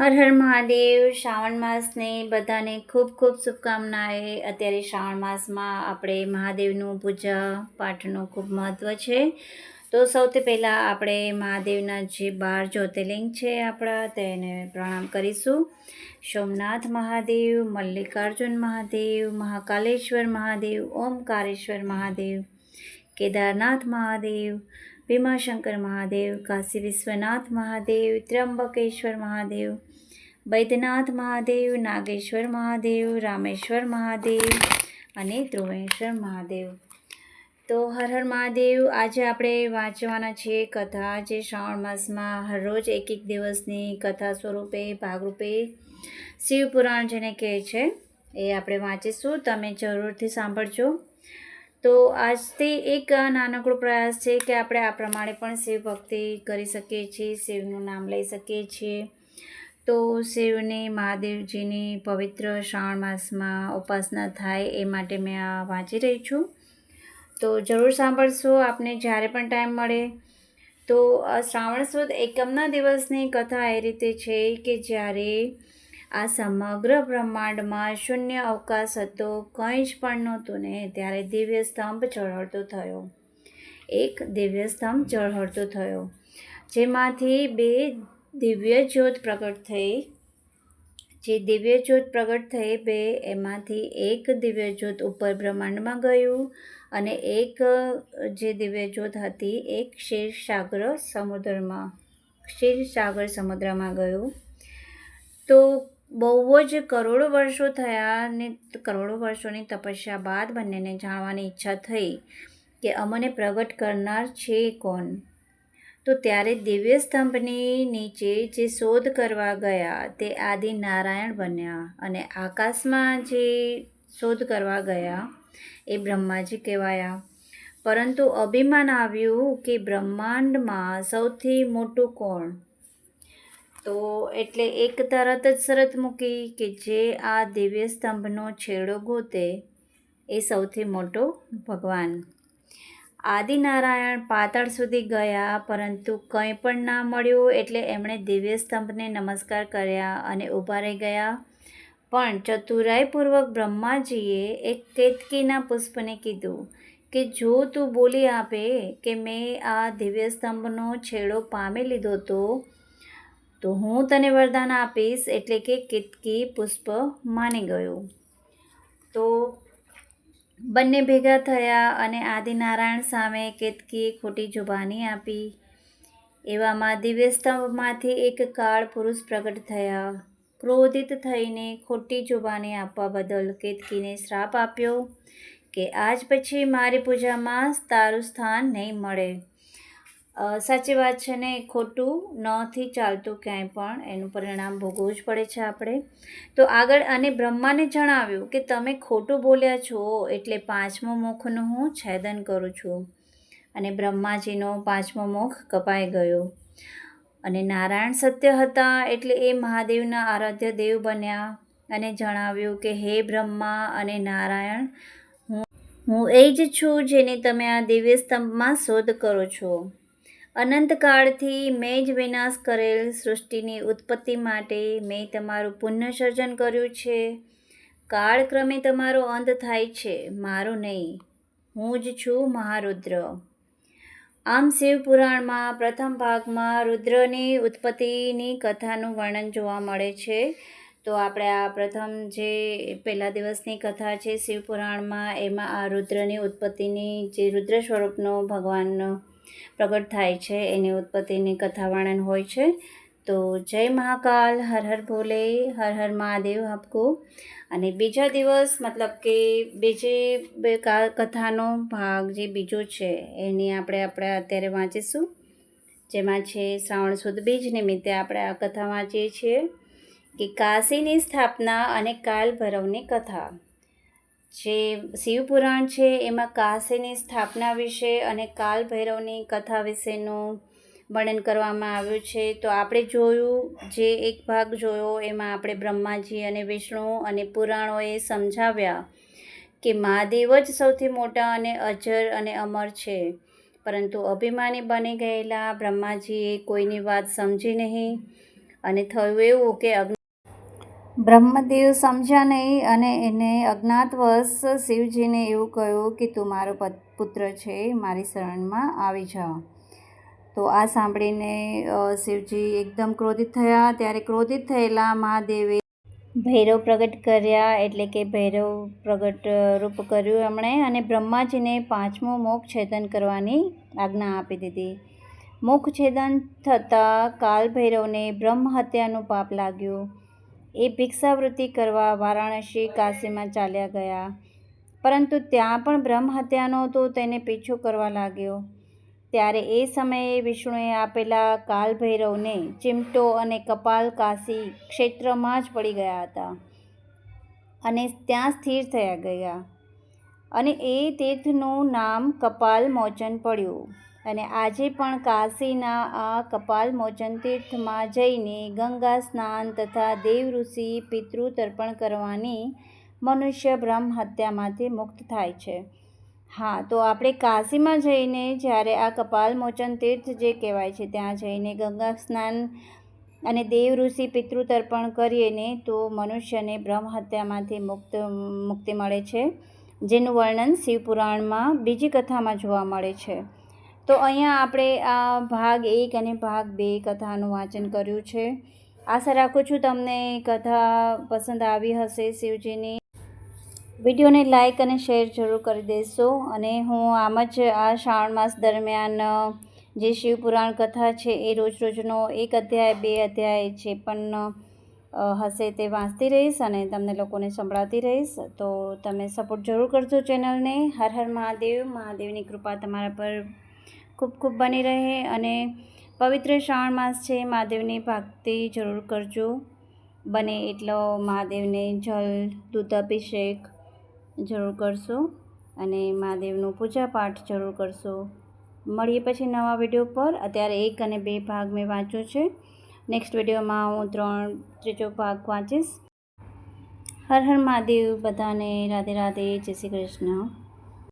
હર હર મહાદેવ, શ્રાવણ માસને બધાને ખૂબ ખૂબ શુભકામનાએ. અત્યારે શ્રાવણ માસમાં આપણે મહાદેવનું પૂજા પાઠનું ખૂબ મહત્ત્વ છે. તો સૌથી પહેલાં આપણે મહાદેવના જે બાર જ્યોતિર્લિંગ છે આપણા, તેને પ્રણામ કરીશું. સોમનાથ મહાદેવ, મલ્લિકાર્જુન મહાદેવ, મહાકાલેશ્વર મહાદેવ, ઓમકારેશ્વર મહાદેવ, કેદારનાથ મહાદેવ ભીમાશંકર મહાદેવ કાશી વિશ્વનાથ મહાદેવ ત્ર્યંબકેશ્વર મહાદેવ બૈદ્યનાથ મહાદેવ નાગેશ્વર મહાદેવ રામેશ્વર મહાદેવ અને ધ્રુવેશ્વર મહાદેવ તો હર હર મહાદેવ આજે આપણે વાંચવાના છીએ કથા. જે શ્રાવણ માસમાં હરરોજ એક એક દિવસની કથા સ્વરૂપે, ભાગરૂપે શિવપુરાણ જેને કહે છે, એ આપણે વાંચીશું. તમે જરૂરથી સાંભળજો. તો આજથી એક નાનકડો પ્રયાસ છે કે આપણે આ પ્રમાણે પણ શિવ ભક્તિ કરી શકીએ છીએ, શિવનું નામ લઈ શકીએ છીએ. તો શિવની મહાદેવજીની પવિત્ર શ્રાવણ માસમાં ઉપાસના થાય એ માટે મેં આ વાંચી રહી છું. તો જરૂર સાંભળશો, આપને જ્યારે પણ ટાઈમ મળે. તો શ્રાવણ સુદ એકમના દિવસની કથા એ રીતે છે કે જ્યારે આ સમગ્ર બ્રહ્માંડમાં શૂન્ય અવકાશ હતો, કંઈ જ પણ નહોતું ને ત્યારે દિવ્ય સ્તંભ ઝળહળતો થયો. એક દિવ્ય સ્તંભ ઝળહળતો થયો, જેમાંથી બે દિવ્ય જ્યોત પ્રગટ થઈ. જે દિવ્ય જ્યોત પ્રગટ થઈ બે, એમાંથી એક દિવ્ય જ્યોત ઉપર બ્રહ્માંડમાં ગયું અને એક જે દિવ્ય જ્યોત હતી એક ક્ષીરસાગર સમુદ્રમાં ક્ષીરસાગર સમુદ્રમાં ગયું. તો બહુ જ કરોડો વર્ષો થયા ને કરોડો વર્ષોની તપસ્યા બાદ બંનેને જાણવાની ઈચ્છા થઈ કે અમને પ્રગટ કરનાર છે કોણ? તો ત્યારે દિવ્ય સ્તંભની નીચે જે શોધ કરવા ગયા તે આદિ નારાયણ બન્યા અને આકાશમાં જે શોધ કરવા ગયા એ બ્રહ્માજી કહેવાયા. પરંતુ અભિમાન આવ્યું કે બ્રહ્માંડમાં સૌથી મોટું કોણ? તો એટલે એક તરત જ શરત મૂકી કે જે આ દિવ્ય સ્તંભનો છેડો ગોતે એ સૌથી મોટો ભગવાન. આદિનારાયણ પાતાળ સુધી ગયા, પરંતુ કંઈ પણ ના મળ્યું એટલે એમણે દિવ્ય સ્તંભને નમસ્કાર કર્યા અને ઊભા રહી ગયા. પણ ચતુરાઈપૂર્વક બ્રહ્માજીએ એક કેતકીના પુષ્પને કીધું કે, જો તું બોલી આપે કે મેં આ દિવ્ય સ્તંભનો છેડો પામી લીધો તો તો હું તને વરદાન આપીશ એટલે કે કેતકી પુષ્પ માની ગયો. તો બંને ભેગા થયા અને આદિનારાયણ સામે કેતકીએ ખોટી જુબાની આપી. એવામાં દિવ્ય સ્તંભમાંથી એક કાળ પુરુષ પ્રગટ થયા. ક્રોધિત થઈને ખોટી જુબાની આપવા બદલ કેતકીને શ્રાપ આપ્યો કે આજ પછી મારી પૂજામાં તારું સ્થાન નહીં મળે. સાચી વાત છે ને, ખોટું નથી ચાલતું ક્યાંય પણ એનું પરિણામ ભોગવવું જ પડે છે આપણે. તો આગળ અને બ્રહ્માને જણાવ્યું કે તમે ખોટું બોલ્યા છો એટલે પાંચમો મુખનું હું છેદન કરું છું. અને બ્રહ્માજીનો પાંચમો મુખ કપાઈ ગયો. અને નારાયણ સત્ય હતા એટલે એ મહાદેવના આરાધ્ય દેવ બન્યા અને જણાવ્યું કે, હે બ્રહ્મા અને નારાયણ, હું હું એ જ છું જેની તમે આ દિવ્ય સ્તંભમાં શોધ કરો છો. અનંતકાળથી મેં જ વિનાશ કરેલ સૃષ્ટિની ઉત્પત્તિ માટે મેં તમારું પુનઃસર્જન કર્યું છે. કાળક્રમે તમારો અંત થાય છે, મારો નહીં, હું જ છું મહારુદ્ર. આમ શિવપુરાણમાં પ્રથમ ભાગમાં રુદ્રની ઉત્પત્તિની કથાનું વર્ણન જોવા મળે છે. તો આપણે આ પ્રથમ જે પહેલા દિવસની કથા છે શિવપુરાણમાં એમાં આ રુદ્રની ઉત્પત્તિની જે રુદ્ર સ્વરૂપનો ભગવાનનો પ્રગટ થાય છે, એની ઉત્પત્તિની કથા વર્ણન હોય છે. તો જય મહાકાલ, હર હર ભોલે, હર હર મહાદેવ આપકો. અને બીજા દિવસ, મતલબ કે બીજી કથાનો ભાગ જે બીજો છે, એની આપણે આપણે અત્યારે વાંચીશું. જેમાં છે, શ્રાવણ સુદ બીજ નિમિત્તે આપણે આ કથા વાંચીએ છીએ કે કાશીની સ્થાપના અને કાલ ભૈરવની કથા. જે શિવપુરાણ છે, એમાં કાશીની સ્થાપના વિશે અને કાલ ભૈરવની કથા વિશેનું વર્ણન કરવામાં આવ્યું છે. તો આપણે જોયું, જે એક ભાગ જોયો, એમાં આપણે બ્રહ્માજી અને વિષ્ણુ અને પુરાણોએ સમજાવ્યા કે મહાદેવ જ સૌથી મોટા અને અજર અને અમર છે. પરંતુ અભિમાની બની ગયેલા બ્રહ્માજીએ કોઈની વાત સમજી નહીં અને થયું એવું કે બ્રહ્મદેવ સમજ્યા નહીં અને એને અજ્ઞાતવશ શિવજીને એવું કહ્યું કે તું મારો પુત્ર છે, મારી શરણમાં આવી જાઓ તો આ સાંભળીને શિવજી એકદમ ક્રોધિત થયા. ત્યારે ક્રોધિત થયેલા મહાદેવે ભૈરવ પ્રગટ કર્યા, એટલે કે ભૈરવ પ્રગટ રૂપ કર્યું એમણે અને બ્રહ્માજીને પાંચમું મોક્ષ છેદન કરવાની આજ્ઞા આપી દીધી. મુખ છેદન થતાં કાલ ભૈરવને બ્રહ્મ હત્યાનું પાપ લાગ્યું. એ ભિક્ષાવૃત્તિ કરવા વારાણસી કાશીમાં ચાલ્યા ગયા. પરંતુ ત્યાં પણ બ્રહ્મ હત્યાનો તો તેને પીછો કરવા લાગ્યો. ત્યારે એ સમયે વિષ્ણુએ આપેલા કાલભૈરવને ચિમટો અને કપાલ કાશી ક્ષેત્રમાં જ પડી ગયા હતા અને ત્યાં સ્થિર થયા ગયા. અને એ તીર્થનું નામ કપાલ મોચન પડ્યું. અને આજે પણ કાશીના આ કપાલ મોચન તીર્થમાં જઈને ગંગા સ્નાન તથા દેવ ઋષિ પિતૃ તર્પણ કરવાની મનુષ્ય બ્રહ્મ હત્યામાંથી મુક્ત થાય છે. હા, તો આપણે કાશીમાં જઈને જ્યારે આ કપાલ મોચન તીર્થ જે કહેવાય છે, ત્યાં જઈને ગંગા સ્નાન અને દેવ ઋષિ પિતૃ તર્પણ કરીએ ને તો મનુષ્યને બ્રહ્મ હત્યામાંથી મુક્ત, મુક્તિ મળે છે, જેનું વર્ણન શિવપુરાણમાં બીજી કથામાં જોવા મળે છે. તો અહીંયા આપણે આ ભાગ એક અને ભાગ બે કથાનું વાંચન કર્યું છે. આશા રાખું છું તમને કથા પસંદ આવી હશે શિવજીની. વિડીયોને લાઇક અને શેર જરૂર કરી દેશો અને હું આમ જ આ શ્રાવણ માસ દરમિયાન જે શિવપુરાણ કથા છે એ રોજ રોજનો એક અધ્યાય, બે અધ્યાય જે પણ હશે તે વાંચતી રહીશ અને તમને લોકોને સંભળાવતી રહીશ. તો તમે સપોર્ટ જરૂર કરજો ચેનલને. હર હર મહાદેવ. મહાદેવની કૃપા તમારા પર ખૂબ ખૂબ બની રહે અને પવિત્ર શ્રાવણ માસ છે, મહાદેવની ભક્તિ જરૂર કરજો. બને એટલો મહાદેવને જલ, દૂધ અભિષેક જરૂર કરશો અને મહાદેવનું પૂજા પાઠ જરૂર કરશો. મળીએ પછી નવા વીડિયો પર. અત્યારે એક અને બે ભાગ મેં વાંચ્યો છે. નેક્સ્ટ વિડીયોમાં હું ત્રણ, ત્રીજો ભાગ વાંચીશ. હર હર મહાદેવ, બધાને રાધે રાધે, જય શ્રી કૃષ્ણ.